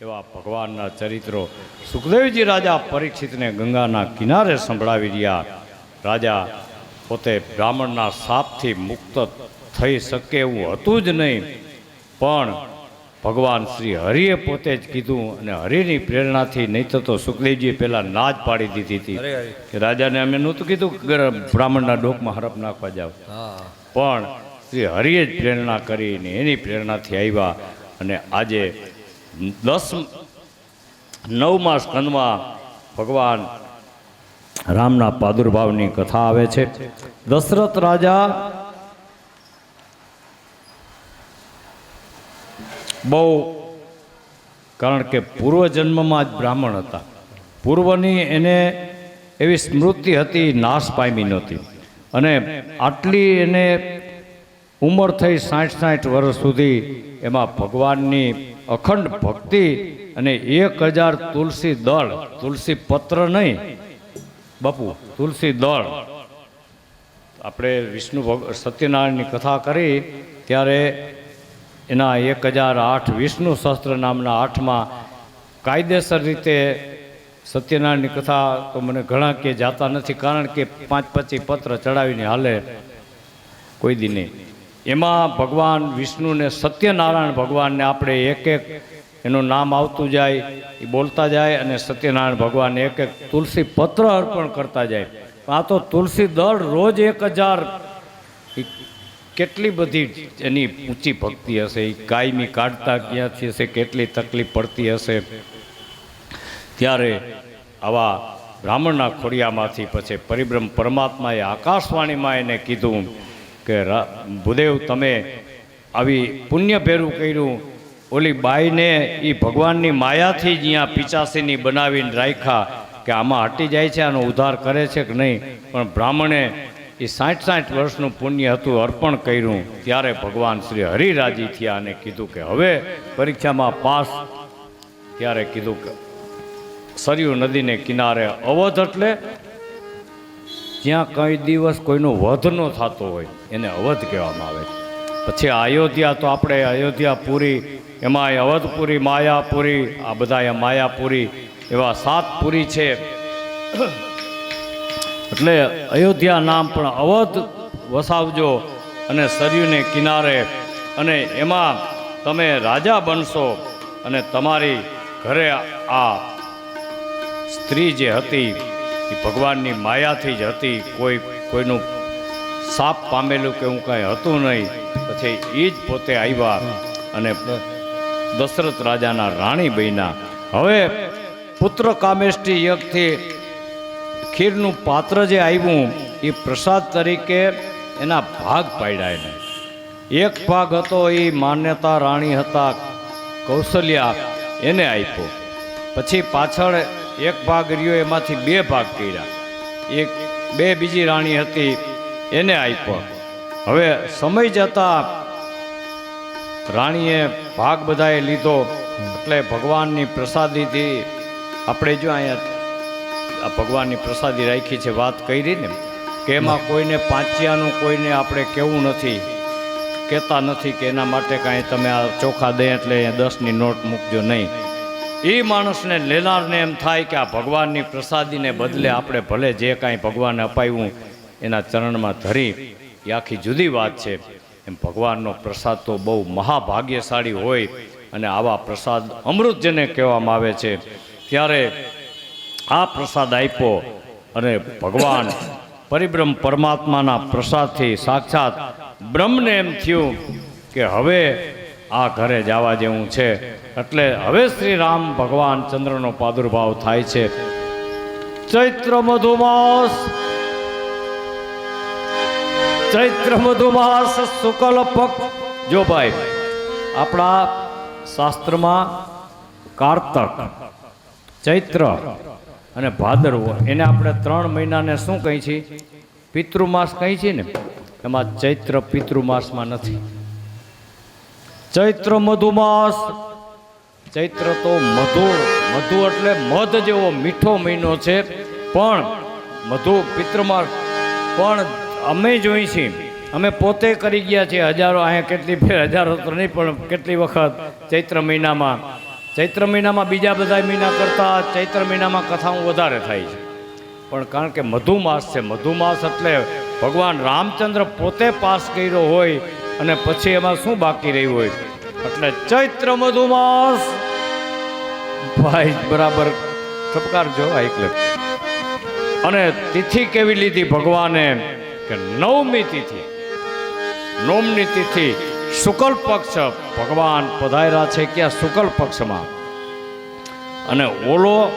એવા ભગવાનના ચરિત્રો સુખદેવજી રાજા પરીક્ષિતને ગંગાના કિનારે સંભળાવી રહ્યા. રાજા પોતે બ્રાહ્મણના શાપથી મુક્ત થઈ શકે એવું હતું જ નહીં. પણ ભગવાન શ્રી હરિએ પોતે જ કીધું અને હરિની પ્રેરણાથી નહીં થતો સુખદેવજીએ પહેલાં ના જ પાડી દીધી હતી. કે રાજાને અમે નહોતું કીધું બ્રાહ્મણના ડોકમાં હરફ નાખવા જાવ. પણ શ્રી હરિએ જ પ્રેરણા કરીને એની પ્રેરણાથી આવ્યા અને આજે દસ નવમા સ્કંદમાં ભગવાન રામના પ્રાદુર્ભાવની કથા આવે છે. દશરથ રાજા બહુ, કારણ કે પૂર્વજન્મમાં જ બ્રાહ્મણ હતા. પૂર્વની એને એવી સ્મૃતિ હતી, નાશ પામી નહોતી. અને આટલી એને ઉંમર થઈ સાઠ સાઠ વર્ષ સુધી એમાં ભગવાનની અખંડ ભક્તિ અને એક હજાર તુલસી દળ, તુલસી પત્ર નહીં. બાપુ, તુલસી દળ. આપણે વિષ્ણુ સત્યનારાયણની કથા કરી, ત્યારે એના એક હજાર આઠ વિષ્ણુ શસ્ત્ર નામના આઠમાં કાયદેસર રીતે સત્યનારાયણની કથા તો મને ઘણા કે જાતા નથી, કારણ કે પાંચ પચી પત્ર ચડાવીને હાલે. કોઈ દી નહીં. એમાં ભગવાન વિષ્ણુને સત્યનારાયણ ભગવાનને આપણે એક એક એનું નામ આવતું જાય, એ બોલતા જાય અને સત્યનારાયણ ભગવાનને એક એક તુલસી પત્ર અર્પણ કરતા જાય. આ તો તુલસી દળ રોજ એક હજાર કેટલી બધી એની ઊંચી ભક્તિ હશે, એ કાયમી કાઢતા ક્યાંથી હશે, કેટલી તકલીફ પડતી હશે. ત્યારે આવા બ્રાહ્મણના ખોડિયામાંથી પછી પરિબ્રહ્મ પરમાત્માએ આકાશવાણીમાં એને કીધું કે ભૂદેવ, તમે આવી પુણ્યભેરું કર્યું. ઓલી બાઈને એ ભગવાનની માયાથી જ અહીંયા પિચાસીની બનાવીને રાખ્યા કે આમાં હટી જાય છે, આનો ઉદ્ધાર કરે છે કે નહીં. પણ બ્રાહ્મણે એ સાઠ સાઠ વર્ષનું પુણ્ય હતું અર્પણ કર્યું. ત્યારે ભગવાન શ્રી હરિરાજી થયા અને કીધું કે હવે પરીક્ષામાં પાસ. ત્યારે કીધું કે સરયુ નદીને કિનારે અવધ એટલે જ્યાં કઈ દિવસ કોઈનો વધ ન થતો હોય, એને અવધ કહેવામાં આવે છે. પછી અયોધ્યા તો આપણે અયોધ્યા પુરી એમાં અવધપુરી, માયાપુરી, આ બધા માયાપુરી, એવા સાત પુરી છે. એટલે અયોધ્યા નામ પણ અવધ વસાવજો અને સરયુને કિનારે. અને એમાં તમે રાજા બનશો અને તમારી ઘરે આ સ્ત્રી જે હતી એ ભગવાનની માયાથી જ હતી. કોઈ, કોઈનું સાપ પામેલું કે હું કાંઈ હતું નહીં. પછી એ જ પોતે આવ્યા અને દશરથ રાજાના રાણી બન્યા. હવે પુત્ર કામેષ્ટી યજ્ઞથી ખીરનું પાત્ર જે આવ્યું, એ પ્રસાદ તરીકે એના ભાગ પાડ્યા એને. એક ભાગ હતો એ માન્યતા રાણી હતા કૌશલ્યા એને આપ્યો. પછી પાછળ એક ભાગ રહ્યો એમાંથી બે ભાગ કર્યા. એક બે બીજી રાણી હતી એને આપ્યો. હવે સમય જતાં રાણીએ ભાગ બધાએ લીધો એટલે ભગવાનની પ્રસાદીથી આપણે જો અહીંયા આ ભગવાનની પ્રસાદી રાખી છે વાત કરી ને કે એમાં કોઈને પાંચિયાનું કોઈને આપણે કહેવું નથી કહેતા નથી કે એના માટે કાંઈ તમે આ ચોખા દે એટલે અહીંયા દસની નોટ મૂકજો નહીં. એ માણસને લેનારને એમ થાય કે આ ભગવાનની પ્રસાદીને બદલે આપણે ભલે જે કાંઈ ભગવાનને અપાવ્યું એના ચરણમાં ધરી. એ આખી જુદી વાત છે. એમ ભગવાનનો પ્રસાદ તો બહુ મહાભાગ્યશાળી હોય અને આવા પ્રસાદ અમૃત જેને કહેવામાં આવે છે. ત્યારે આ પ્રસાદ આપ્યો અને ભગવાન પરિબ્રહ્મ પરમાત્માના પ્રસાદથી સાક્ષાત બ્રહ્મને એમ થયું કે હવે આ ઘરે જવા જેવું છે. એટલે હવે શ્રી રામ ભગવાન ચંદ્રનો પ્રાદુર્ભાવ થાય છે. ચૈત્ર મધુમાસ. ચૈત્ર મધુમાસ શુકલ પક્ષ જો ભાઈ, આપણા શાસ્ત્રમાં કારતક, ચૈત્ર અને ભાદરવો એને આપણે ત્રણ મહિનાને શું કહી છીએ? પિતૃમાસ કહી છીએ ને? એમાં ચૈત્ર પિતૃમાસમાં નથી. ચૈત્ર મધુમાસ. ચૈત્ર તો મધુ મધુ એટલે મધ જેવો મીઠો મહિનો છે. પણ મધુ પિત્રમાં પણ અમે જોઈ છીએ. અમે પોતે કરી ગયા છીએ હજારો, અહીંયા કેટલી ફેર હજારો તો નહીં, પણ કેટલી વખત ચૈત્ર મહિનામાં. ચૈત્ર મહિનામાં બીજા બધા મહિના કરતાં, ચૈત્ર મહિનામાં કથાઓ વધારે થાય છે. પણ કારણ કે મધુમાસ છે, મધુમાસ એટલે ભગવાન રામચંદ્ર પોતે પાસ કર્યો હોય અને પછી એમાં શું બાકી રહ્યું હોય? એટલે ચૈત્ર મધુમાસ. ભાઈ, બરાબર. ઠપકારજો આ એકલે. અને તિથિ કેવી લીધી ભગવાને? કે નવમી તિથિ. નવમની તિથિ શુકલ પક્ષ ભગવાન પધાર્યા છે ક્યાં? શુકલ પક્ષમાં. અને ઓલો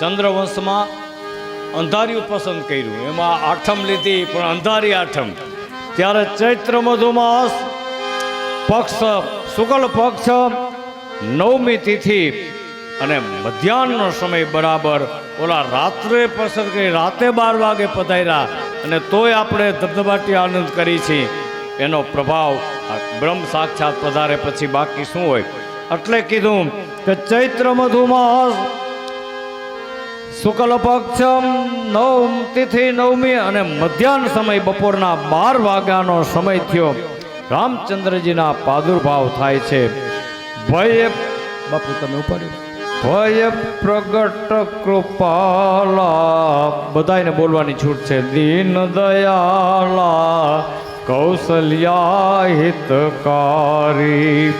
ચંદ્રવંશમાં અંધાર્યું પસંદ કર્યું. એમાં આઠમ લીધી, પણ અંધારી આઠમ. ત્યારે ચૈત્ર મધુમાસ પક્ષ, શુકલ પક્ષ નવમી તિથિ અને મધ્યાહનનો સમય બરાબર ઓલા રાત્રે પસંદ કરી રાતે બાર વાગે પધાર્યા અને તોય આપણે ધબધબાટી આનંદ કરી છીએ. એનો પ્રભાવ બ્રહ્મ સાક્ષાત પધારે પછી બાકી શું હોય? એટલે કીધું કે ચૈત્ર મધુમાસ શુક્લ પક્ષમ નવ તિથિ નવમી અને મધ્યાહન સમય બપોરના બાર વાગ્યાનો સમય થયો. રામચંદ્રજીના પ્રાદુર્ભાવ થાય છે. ભય બાપુ તમે ઉપાડી ભય પ્રગટ કૃપાલા. બધાને બોલવાની છૂટ છે. દીન દયાલા કૌશલ્યા હિતકારી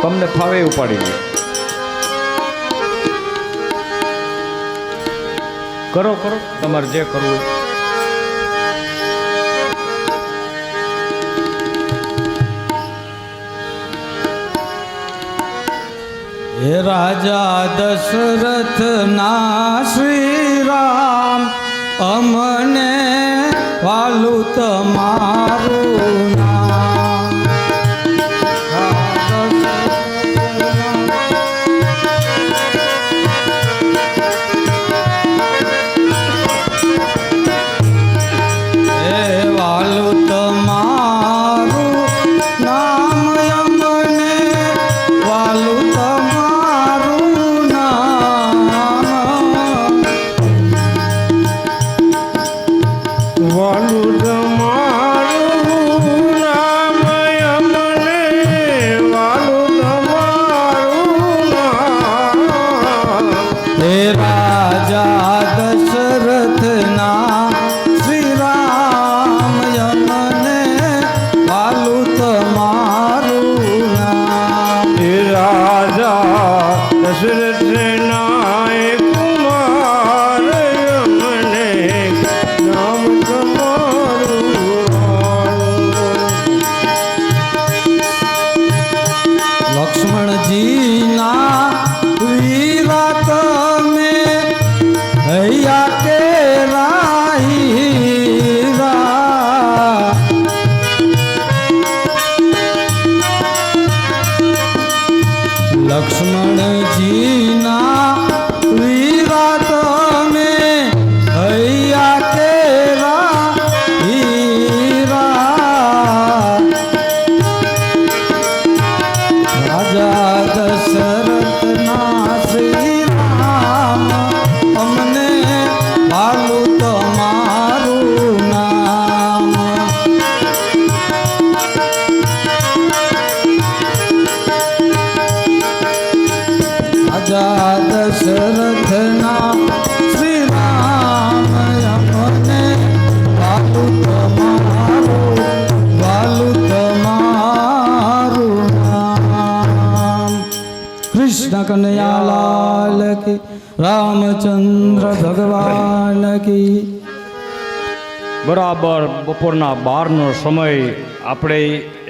તમને ફાવે ઉપાડી લે કરો કરો. તમારે જે કરવું હે રાજા દશરથ, ના શ્રી રામ અમને વાલું તમારું લક્ષ્મણજીના રાજા દશરથના શ્રી રામ અમને ભાલું તમારું ભાલું તમારું નામ. કૃષ્ણ કનૈયાલાલ કી રામચંદ્ર ભગવાન કી. બરાબર બપોરના બારનો સમય આપણે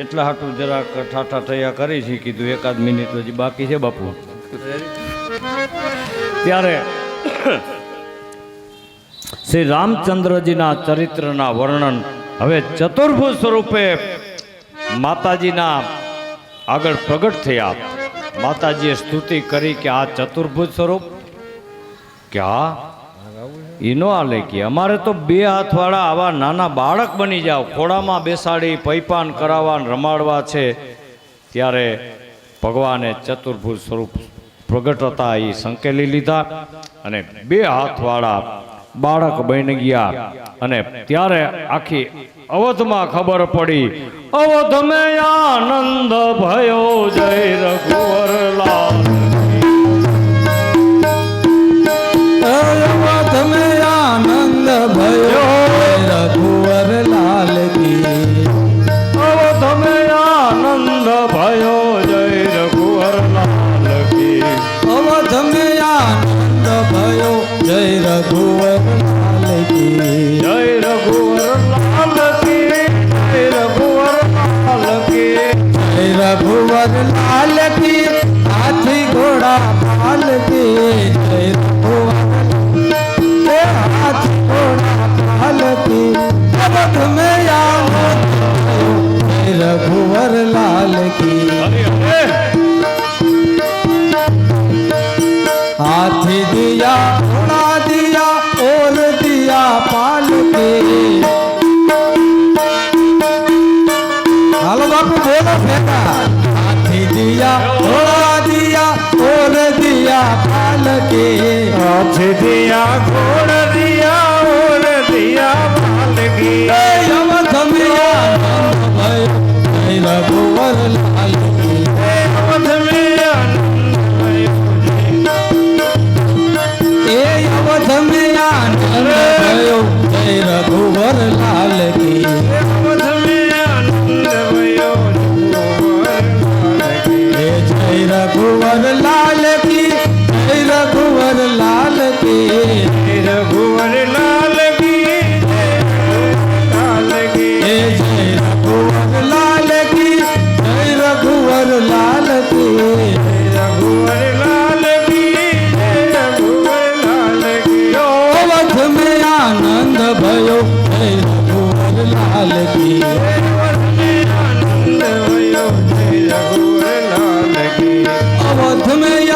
એટલા હાટું જરાક ઠાઠા થયા કરી છે કીધું એકાદ મિનિટ હજી બાકી છે બાપુ. ત્યારે શ્રી રામચંદ્રજીના ચરિત્રના વર્ણન હવે ચતુર્ભુજ સ્વરૂપે માતાજીના આગળ પ્રગટ થયા. માતાજીએ સ્તુતિ કરી કે આ ચતુર્ભુજ સ્વરૂપ, કે આ ઈનો આલે કે અમારે તો બે હાથવાળા આવા નાના બાળક બની જાવ ખોળામાં બેસાડી, પૈપાન કરાવવા રમાડવા છે. ત્યારે ભગવાને ચતુર્ભુજ સ્વરૂપ પ્રગટ હતા એ સંકેલી લીધા અને બે હાથવાળા બાળક બની ગયા. અને ત્યારે આખી અવધમાં ખબર પડી, અવધ મેં આનંદ ભયો જય રઘુવરલાલ. રઘુવર લાલ કી જય રઘુવરલાલ કી જય રઘુવરલાલ કી જય રઘુવર લાલ કી હાથી ઘોડા પાલ કી જય રઘુવર હાથી ઘોડા પાલ કી અવધ મેં જય રઘુવર લાલ કી दिया पाल के हालो बापू बोलो फेंका हाथी दिया घोड़ा दिया और दिया पाल के हाथ दिया घोड़ दिया और दिया पालकी ए अवध में आनंद भयो जय रघुवर लाल लाल की अवध में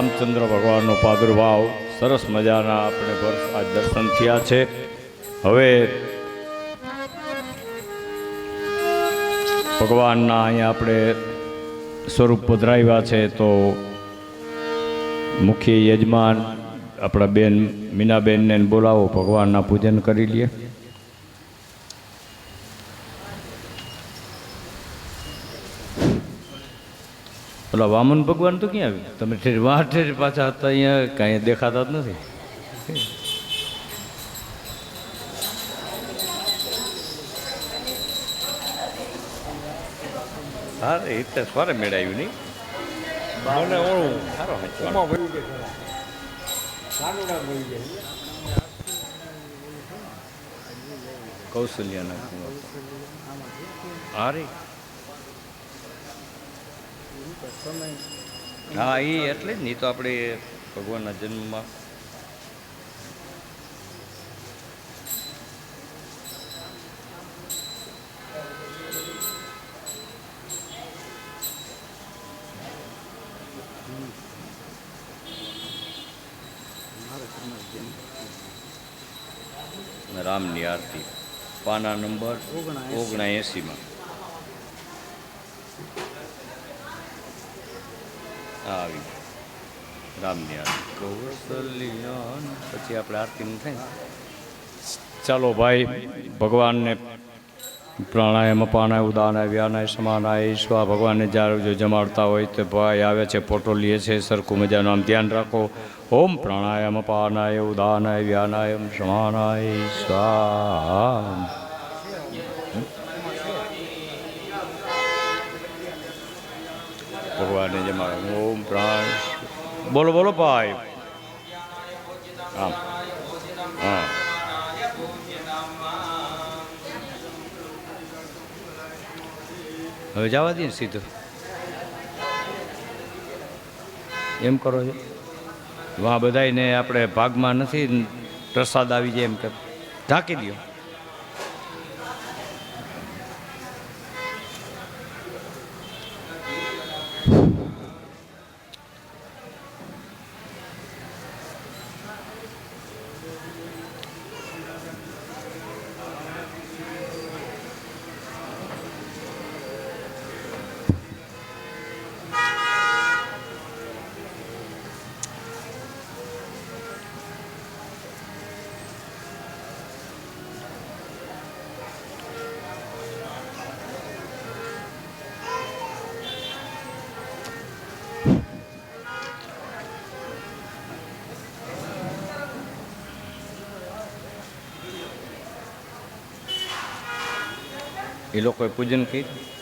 રામચંદ્ર ભગવાનનો પ્રાદુર્ભાવ સરસ મજાના આપણે આ દર્શન થયા છે. હવે ભગવાનના અહીંયા આપણે સ્વરૂપ પધરાવ્યા છે તો મુખ્ય યજમાન, આપણા બેન મીનાબેનને બોલાવો, ભગવાનના પૂજન કરી લઈએ પેલા વામન ભગવાન તો ક્યાં આવ્યું? તમે ઠેર વાર ઠેર પાછા હતા અહીંયા કાંઈ દેખાતા જ નથી. હા એ તો સ્વારે મેળાયું નહીં. મને ઓળું. સારો. કૌશલ્યાના કુંવર. હા એ એટલે જ નહીં તો આપણે ભગવાનના જન્મમાં. રામની આરતી. પાના નંબર ઓગણા એંસીમાં આવી. રામની આરતી કૌશલ્યાન. પછી આપણે આરતીનું થાય ચાલો ભાઈ ભગવાનને પ્રાણાયામ અપાનાય ઉદાનાય વ્યાનાય સમાનાય સ્વા ભગવાનને જ્યારે જો જમાડતા હોય તો ભાઈ આવે છે ફોટો લે છે સરખું મજાનું આમ ધ્યાન રાખો. ઓમ પ્રાણાયામ અપાનાય ઉદાનાય વ્યાનાય સમાનાય સ્વા ભગવાનને જમાડે. પ્રાણ બોલો બોલો ભાઈ. આમ હા. હવે જવા દઈએ સીધું. એમ કરો છો? વાં બધાને આપણે ભાગમાં નથી, પ્રસાદ આવી જાય એમ કે ઢાંકી દો એ લોકોએ પૂજન કર્યું.